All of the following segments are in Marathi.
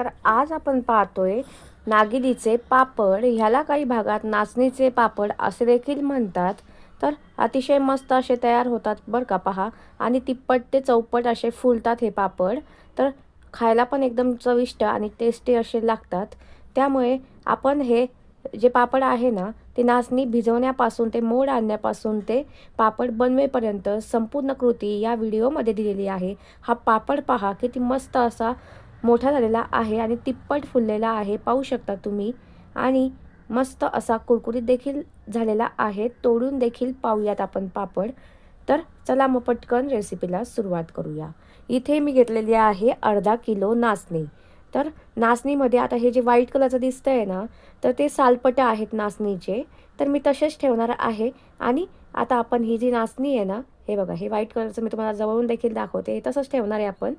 तर आज आपण पाहतोय नागिलीचे पापड. ह्याला काही भागात नाचणीचे पापड असे देखील म्हणतात. तर अतिशय मस्त असे तयार होतात बरं का पहा. आणि तिप्पट ते चौपट असे फुलतात हे पापड. तर खायला पण एकदम चविष्ट आणि टेस्टी असे लागतात. त्यामुळे आपण हे जे पापड आहे ना ते नाचणी भिजवण्यापासून ते मोड आणण्यापासून ते पापड बनवेपर्यंत संपूर्ण कृती या व्हिडिओमध्ये दिलेली आहे. हा पापड पहा किती मस्त असा मोठा झालेला आहे आणि तिप्पट फुललेला आहे पाहू शकता तुम्ही. आणि मस्त असा कुरकुरीत देखील झालेला आहे. तोडून देखील पाहूयात आपण पापड. तर चला मग पटकन रेसिपीला सुरुवात करूया. इथे मी घेतलेली आहे अर्धा किलो नाचणी. तर नाचणीमध्ये आता हे जे व्हाईट कलरचं दिसतं आहे ना तर ते सालपटं आहेत नाचणीचे. तर मी तसेच ठेवणार आहे. आणि आता आपण ही जी नाचणी आहे ना हे बघा हे व्हाईट कलरचं मी तुम्हाला जवळून देखील दाखवते. हे तसंच ठेवणार आहे आपण.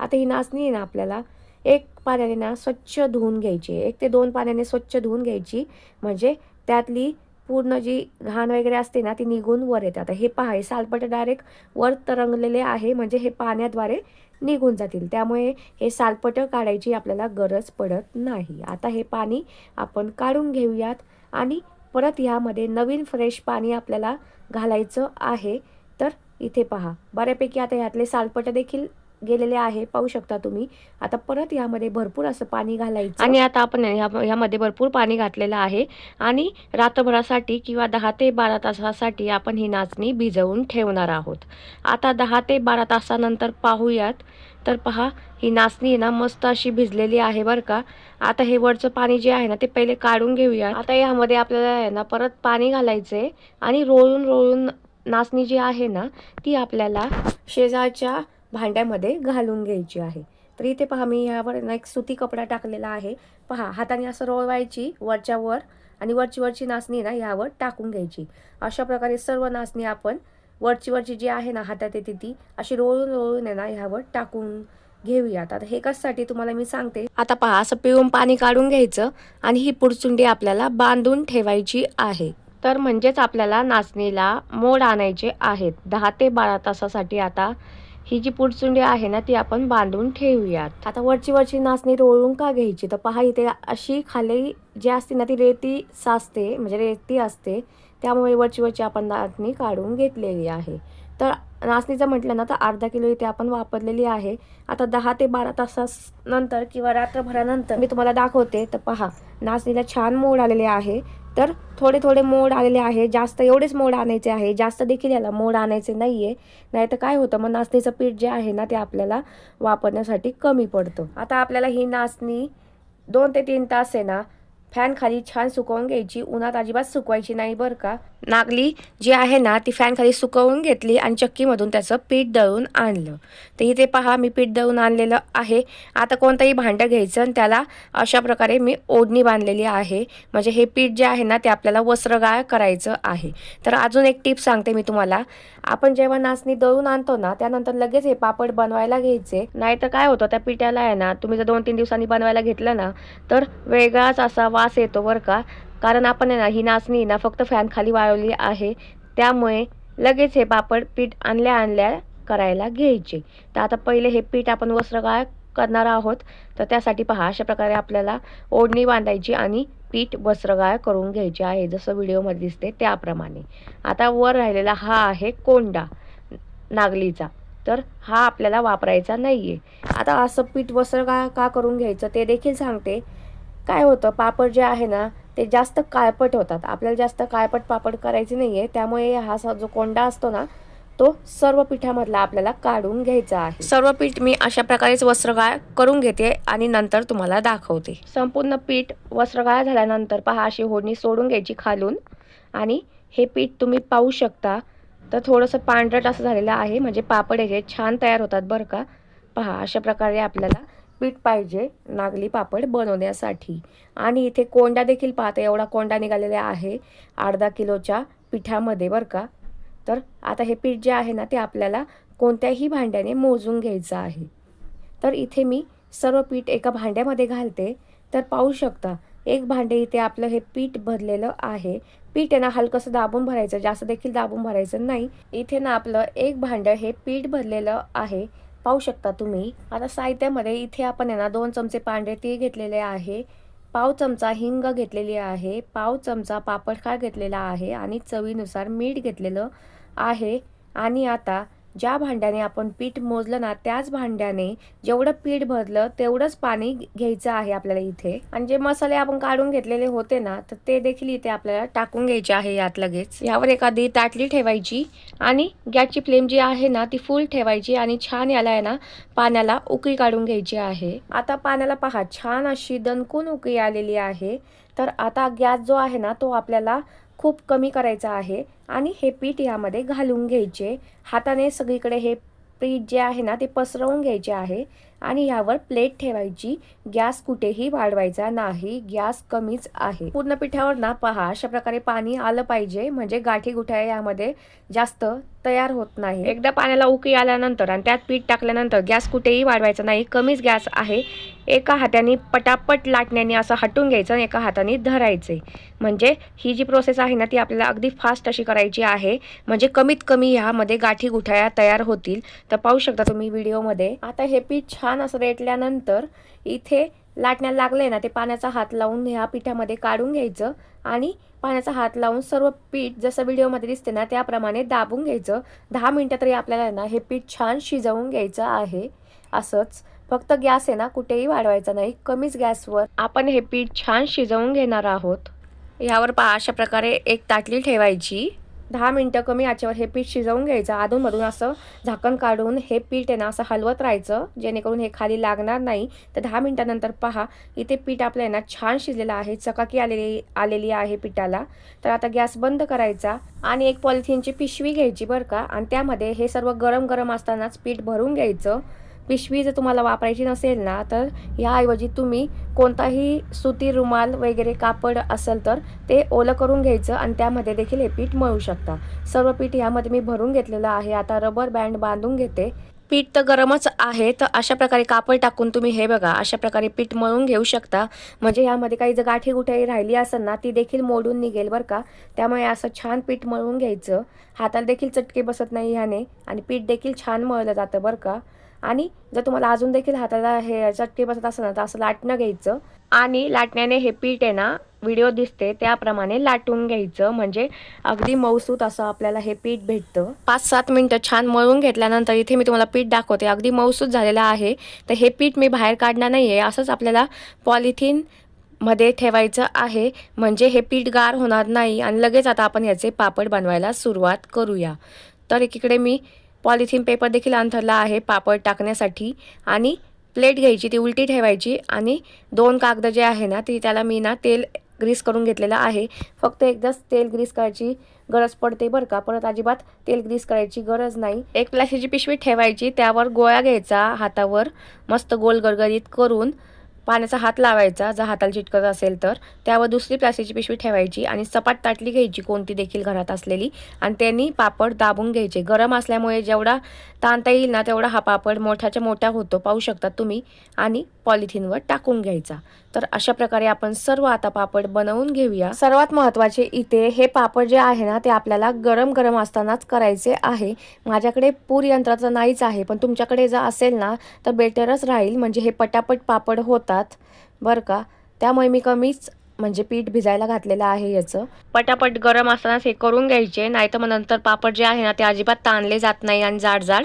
आता ही नाचणी आहे ना आपल्याला एक पाण्याने ना स्वच्छ धुवून घ्यायची एक ते दोन पाण्याने स्वच्छ धुवून घ्यायची म्हणजे त्यातली पूर्ण जी घाण वगैरे असते ना ती निघून वर येते. आता हे पहा हे सालपट डायरेक्ट वर तरंगलेले आहे म्हणजे हे पाण्याद्वारे निघून जातील. त्यामुळे हे सालपटं काढायची आपल्याला गरज पडत नाही. आता हे पाणी आपण काढून घेऊयात आणि परत ह्यामध्ये नवीन फ्रेश पाणी आपल्याला घालायचं आहे. तर इथे पहा बऱ्यापैकी आता ह्यातले सालपटं देखील गेलेले आहे पाहू शकता तुम्ही. आता परत यामध्ये भरपूर असं पाणी घालायचं. आणि आता आपण ह्या ह्यामध्ये भरपूर पाणी घातलेलं आहे. आणि रात्रभरासाठी किंवा दहा ते बारा तासासाठी आपण ही नाचणी भिजवून ठेवणार आहोत. आता दहा ते बारा तासानंतर पाहूयात. तर पहा ही नाचणी ना मस्त अशी भिजलेली आहे बरं का. आता हे वरचं पाणी जे आहे ना ते पहिले काढून घेऊया आता यामध्ये आपल्याला आहे ना परत पाणी घालायचं आणि रोळून रोळून नाचणी जी आहे ना ती आपल्याला शेजारच्या भांड्यामध्ये घालून घ्यायची आहे. तर इथे पहा मी ह्यावर ना एक सुती कपडा टाकलेला आहे. पहा हाताने असं रोळवायची वरच्या वर आणि वरची वरची नाचणी ना ह्यावर टाकून घ्यायची. अशा प्रकारे सर्व नाचणी आपण वरची वरची जी आहे ना हातात येते ती अशी रोळून रोळून आहे ना ह्यावर टाकून घेऊयात आता हे कशासाठी तुम्हाला मी सांगते. आता पहा असं पिळून पाणी काढून घ्यायचं आणि ही पुरचुंडी आपल्याला बांधून ठेवायची आहे. तर म्हणजेच आपल्याला नाचणीला मोड आणायचे आहेत. दहा ते बारा तासासाठी आता ही जी पुरचुंडी आहे ना ती आपण बांधून ठेवूयात. आता वरची वरची नाचणी रोळून का घ्यायची? तर पहा इथे अशी खाली जी असते ना ती रेती साचते म्हणजे रेती असते. त्यामुळे वरची वरची आपण नाचणी काढून घेतलेली आहे. तर नाचणीचं म्हटलं ना तर अर्धा किलो इथे आपण वापरलेली आहे. आता दहा ते बारा तासानंतर किंवा रात्रभरानंतर मी तुम्हाला दाखवते. तर पहा नाचणीला छान मोड आलेले आहे. तर थोडे थोडे मोड आलेले आहे जास्त एवढेच मोड आणायचे आहे जास्त देखील याला मोड आणायचे नाही आहे नाही तर काय होतं? मग नाचणीचं पीठ जे आहे ना ते आपल्याला वापरण्यासाठी कमी पडतं. आता आपल्याला ही नाचणी दोन ते तीन तास आहे ना फॅन खाली छान सुकवून घ्यायची. उन्हात अजिबात सुकवायची नाही बरं का. नागली जी आहे ना ती फॅन खाली सुकवून घेतली आणि चक्कीमधून त्याचं पीठ दळून आणलं. तर इथे पहा मी पीठ दळून आणलेलं आहे. आता कोणतंही भांडं घ्यायचं आणि त्याला अशा प्रकारे मी ओढणी बांधलेली आहे. म्हणजे हे पीठ जे आहे ना ते आपल्याला वस्त्रगाळ करायचं आहे. तर अजून एक टिप सांगते मी तुम्हाला. आपण जेव्हा नाचणी दळून आणतो ना त्यानंतर लगेच हे पापड बनवायला घ्यायचे. नाहीतर काय होतं त्या पिठाला आहे ना तुम्ही जर दोन तीन दिवसांनी बनवायला घेतलं ना तर वेगळाच असा वास येतो बरं का? कारण आपण आहे ना ही नाचणी ना फक्त फॅन खाली वाळवली आहे. त्यामुळे लगेच हे पापड पीठ आणल्या आणल्या करायला घ्यायचे. तर आता पहिले हे पीठ आपण वस्त्रगाळ करणार आहोत? तर त्यासाठी पहा अशा प्रकारे आपल्याला ओढणी बांधायची आणि पीठ वस्त्रगाळ करून घ्यायचे आहे जसं व्हिडिओमध्ये दिसते त्याप्रमाणे. आता वर राहिलेला हा आहे कोंडा नागलीचा. तर हा आपल्याला वापरायचा नाही आहे आता असं पीठ वस्त्रगाळ का करून घ्यायचं ते देखील सांगते. काय होतं पापड जे आहे ना ते जास्त काळपट होतात. आपल्याला जास्त काळपट पापड करायचे नाही आहे त्यामुळे हा जो कोंडा असतो ना तो सर्व पिठामधला आपल्याला काढून घ्यायचा आहे. सर्व पीठ मी अशा प्रकारेच वस्त्रगाळ करून घेते आणि नंतर तुम्हाला दाखवते. संपूर्ण पीठ वस्त्रगाळ झाल्यानंतर पहा अशी होडणी सोडून घ्यायची खालून. आणि हे पीठ तुम्ही पाहू शकता. तर थोडंसं पांढरट असं झालेलं आहे. म्हणजे पापड हे छान तयार होतात बरं का. पहा अशा प्रकारे आपल्याला पीठ पाहिजे नागली पापड बनवण्यासाठी. आणि इथे कोंडा देखील पाहता एवढा कोंडा निघालेला आहे अर्धा किलोच्या पिठामध्ये बरं का. तर आता हे पीठ जे आहे ना ते आपल्याला कोणत्याही भांड्याने मोजून घ्यायचं आहे. तर इथे मी सर्व पीठ एका भांड्यामध्ये घालते. तर पाहू शकता एक भांडे इथे आपलं हे पीठ भरलेलं आहे. पीठ आहे ना हलकंसं दाबून भरायचं जास्त देखील दाबून भरायचं नाही. इथे ना आपलं एक भांडं हे पीठ भरलेलं आहे. पाहू शकता तुम्ही. आता साहित्यामध्ये इथे आपण आहे ना दोन चमचे पांढरे तीळ घेतलेले आहे. पाव चमचा हिंग घेतलेली आहे. पाव चमचा पापडखार घेतलेला आहे आणि चवीनुसार मीठ घेतलेलं आहे. आणि आता ज्या भांड्याने आपण पीठ मोजलं ना त्याच भांड्याने जेवढं पीठ भरलं तेवढंच पाणी घ्यायचं आहे आपल्याला इथे. आणि जे मसाले आपण काढून घेतलेले होते ना तर ते देखील इथे आपल्याला टाकून घ्यायचे आहे यात लगेच. यावर एखादी ताटली ठेवायची आणि गॅसची फ्लेम जी आहे ना ती फुल ठेवायची आणि छान याला आहे ना पाण्याला उकळी काढून घ्यायची आहे. आता पाण्याला पहा छान अशी दणकून उकळी आलेली आहे. तर आता गॅस जो आहे ना तो आपल्याला खूप कमी करायचा आहे आणि हे पीठ यामध्ये घालून घ्यायचे. हाताने सगळीकडे हे पीठ जे आहे ना ते पसरवून घ्यायचे आहे आणि यावर प्लेट ठेवायची. गॅस कुठेही वाढवायचा नाही. गॅस कमीच आहे. पूर्ण पिठावर ना पहा अशा प्रकारे पाणी आलं पाहिजे. म्हणजे गाठी गुठ्या यामध्ये जास्त तयार होत नाही. एकदा पाण्याला उकळी आल्यानंतर आणि त्यात पीठ टाकल्यानंतर गॅस कुठेही वाढवायचा नाही. कमीच गॅस आहे. एका हाताने पटापट लाटण्याने असं हटून घ्यायचं आणि एका हाताने धरायचे. म्हणजे ही जी प्रोसेस आहे ना ती आपल्याला अगदी फास्ट अशी करायची आहे. म्हणजे कमीत कमी ह्यामध्ये गाठी गुठळ्या तयार होतील. तर पाहू शकता तुम्ही व्हिडिओमध्ये. आता हे पीठ छान असं रेटल्यानंतर इथे लाटण्याला लागले ना ते पाण्याचा हात लावून ह्या पिठामध्ये काढून घ्यायचं आणि पाण्याचा हात लावून सर्व पीठ जसं व्हिडिओमध्ये दिसते ना त्याप्रमाणे दाबून घ्यायचं. दहा मिनटं तरी आपल्याला ना हे पीठ छान शिजवून घ्यायचं आहे. असंच फक्त गॅस आहे ना कुठेही वाढवायचा नाही कमीच गॅसवर. आपण हे पीठ छान शिजवून घेणार आहोत. यावर पहा अशा प्रकारे एक ताटली ठेवायची. दहा मिनटं कमी आचेवर हे पीठ शिजवून घ्यायचं. अधूनमधून असं झाकण काढून हे पीठ आहे ना असं हलवत राहायचं जेणेकरून हे खाली लागणार नाही. तर दहा मिनटानंतर पहा इथे पीठ आपलं आहे ना छान शिजलेलं आहे चकाकी आलेली आलेली आहे पिठाला. तर आता गॅस बंद करायचा आणि एक पॉलिथिनची पिशवी घ्यायची बरं का. आणि त्यामध्ये हे सर्व गरम गरम असतानाच पीठ भरून घ्यायचं. पिशवी जर तुम्हाला वापरायची नसेल ना तर ह्याऐवजी तुम्ही कोणताही सुती रुमाल वगैरे कापड असेल तर ते ओलं करून घ्यायचं आणि त्यामध्ये देखील हे पीठ मळू शकता. सर्व पीठ ह्यामध्ये मी भरून घेतलेलं आहे. आता रबर बँड बांधून घेते. पीठ तर गरमच आहे तर अशा प्रकारे कापड टाकून तुम्ही हे बघा अशा प्रकारे पीठ मळून घेऊ शकता. म्हणजे यामध्ये काही जर गाठी गुठाई राहिली असेल ना ती देखील मोडून निघेल बरं का. त्यामुळे असं छान पीठ मळून घ्यायचं. हाताला देखील चटके बसत नाही ह्याने आणि पीठ देखील छान मळलं जातं बरं का. आणि जर तुम्हाला अजून देखील हाताला हे चटके बसत असेल ना तर असं लाटणं घ्यायचं. आणि लाटण्याने हे पीठ आहे ना व्हिडिओ दिसते त्याप्रमाणे लाटून घ्यायचं. म्हणजे अगदी मऊसूत असं आपल्याला हे पीठ भेटतं. पाच सात मिनटं छान मळून घेतल्यानंतर इथे मी तुम्हाला पीठ दाखवते. अगदी मऊसूत झालेलं आहे. तर हे पीठ मी बाहेर काढणार नाही आहे असंच आपल्याला पॉलिथिनमध्ये ठेवायचं आहे. म्हणजे हे पीठ गार होणार नाही. आणि लगेच आता आपण याचे पापड बनवायला सुरुवात करूया. तर एकीकडे मी पॉलिथिन पेपर देखील अंथरला आहे पापड टाकण्यासाठी. आणि प्लेट घ्यायची ती उलटी ठेवायची आणि दोन कागद जे आहे ना ती त्याला मी ना तेल ग्रीस करून घेतलेलं आहे. फक्त एकदाच तेल ग्रीस करायची गरज पडते बरं का. परत अजिबात तेल ग्रीस करायची गरज नाही. एक प्लास्टिकची पिशवी ठेवायची त्यावर गोळा घ्यायचा हातावर मस्त गोल गरगरीत करून. पाण्याचा हात लावायचा जर हाताला चिटकत असेल तर. त्यावर दुसरी प्लास्टिकची पिशवी ठेवायची आणि सपाट ताटली घ्यायची कोणती देखील घरात असलेली. आणि त्यांनी पापड दाबून घ्यायचे. गरम असल्यामुळे जेवढा ताणता येईल ना तेवढा हा पापड मोठ्याच्या मोठा होतो. पाहू शकता तुम्ही. आणि पॉलिथिनवर टाकून घ्यायचा. तर अशा प्रकारे आपण सर्व आता पापड बनवून घेऊया. सर्वात महत्त्वाचे इथे हे पापड जे आहे ना ते आपल्याला गरम गरम असतानाच करायचे आहे. माझ्याकडे पूर यंत्राचं नाहीच आहे पण तुमच्याकडे जर असेल ना तर बेटरच राहील. म्हणजे हे पटापट पापड होतात. बरं का? त्यामुळे मी कमीच म्हणजे पीठ भिजायला घातलेलं आहे याचं. पटापट गरम असतानाच हे करून घ्यायचे नाही तर मग नंतर पापड जे आहे ना ते अजिबात ताणले जात नाही आणि जाड जाड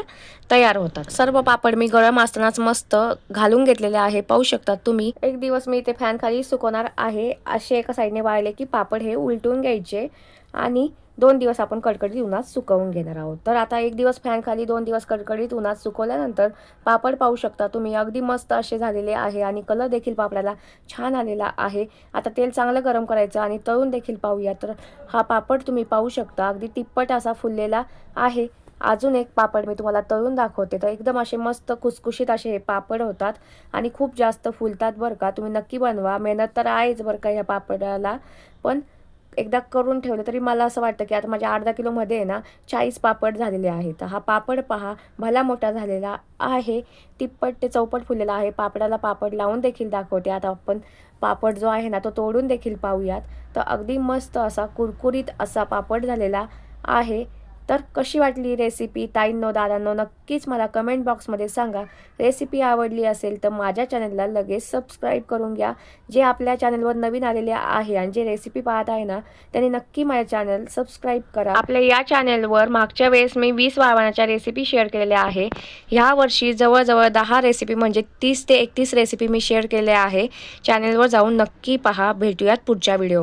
तयार होतात. सर्व पापड मी गरम असतानाच मस्त घालून घेतलेले आहे. पाहू शकतात तुम्ही. एक दिवस मी इथे फॅन खाली सुकवणार आहे. असे एका साईडने वाळले की पापड हे उलटून घ्यायचे. आणि दोन दिवस आपण कडकडीत उन्हात सुकवून घेणार आहोत. तर आता एक दिवस फॅन खाली दोन दिवस कडकडीत उन्हात सुकवल्यानंतर पापड पाहू शकता तुम्ही. अगदी मस्त असे झालेले आहे आणि कलर देखील पापडाला छान आलेला आहे. आता तेल चांगलं गरम करायचं आणि तळून देखील पाहूया. तर हा पापड तुम्ही पाहू शकता. अगदी तिप्पट असा फुललेला आहे. अजून एक पापड मी तुम्हाला तळून दाखवते. तर एकदम असे मस्त खुसखुशीत असे हे पापड होतात आणि खूप जास्त फुलतात बरं का. तुम्ही नक्की बनवा. मेहनत तर आहेच बरं का ह्या पापडाला. पण एकदा करून ठेवलं तरी मला असं वाटतं की आता माझ्या अर्धा किलोमध्ये आहे ना चाळीस पापड झालेले आहेत. तर हा पापड पहा भला मोठा झालेला आहे तिप्पट ते चौपट फुललेला आहे. पापडाला पापड लावून देखील दाखवते. आता आपण पापड जो आहे ना तो तोडून देखील पाहूयात. तर अगदी मस्त असा कुरकुरीत असा पापड झालेला आहे. तर कशी वाटली रेसिपी ताईंनो दादांनो नक्कीच मला कमेंट बॉक्समध्ये सांगा. रेसिपी आवडली असेल तर माझ्या चॅनलला लगेच सबस्क्राईब करून घ्या. जे आपल्या चॅनलवर नवीन आलेले आहे आणि जे रेसिपी पाहत आहे ना त्यांनी नक्की माझ्या चॅनल सबस्क्राईब करा. आपल्या या चॅनलवर मागच्या वेळेस मी वीस वाळवणाच्या रेसिपी शेअर केलेल्या आहे. ह्या वर्षी जवळजवळ दहा रेसिपी म्हणजे तीस ते एकतीस रेसिपी मी शेअर केल्या आहे. चॅनलवर जाऊन नक्की पहा. भेटूयात पुढच्या व्हिडिओ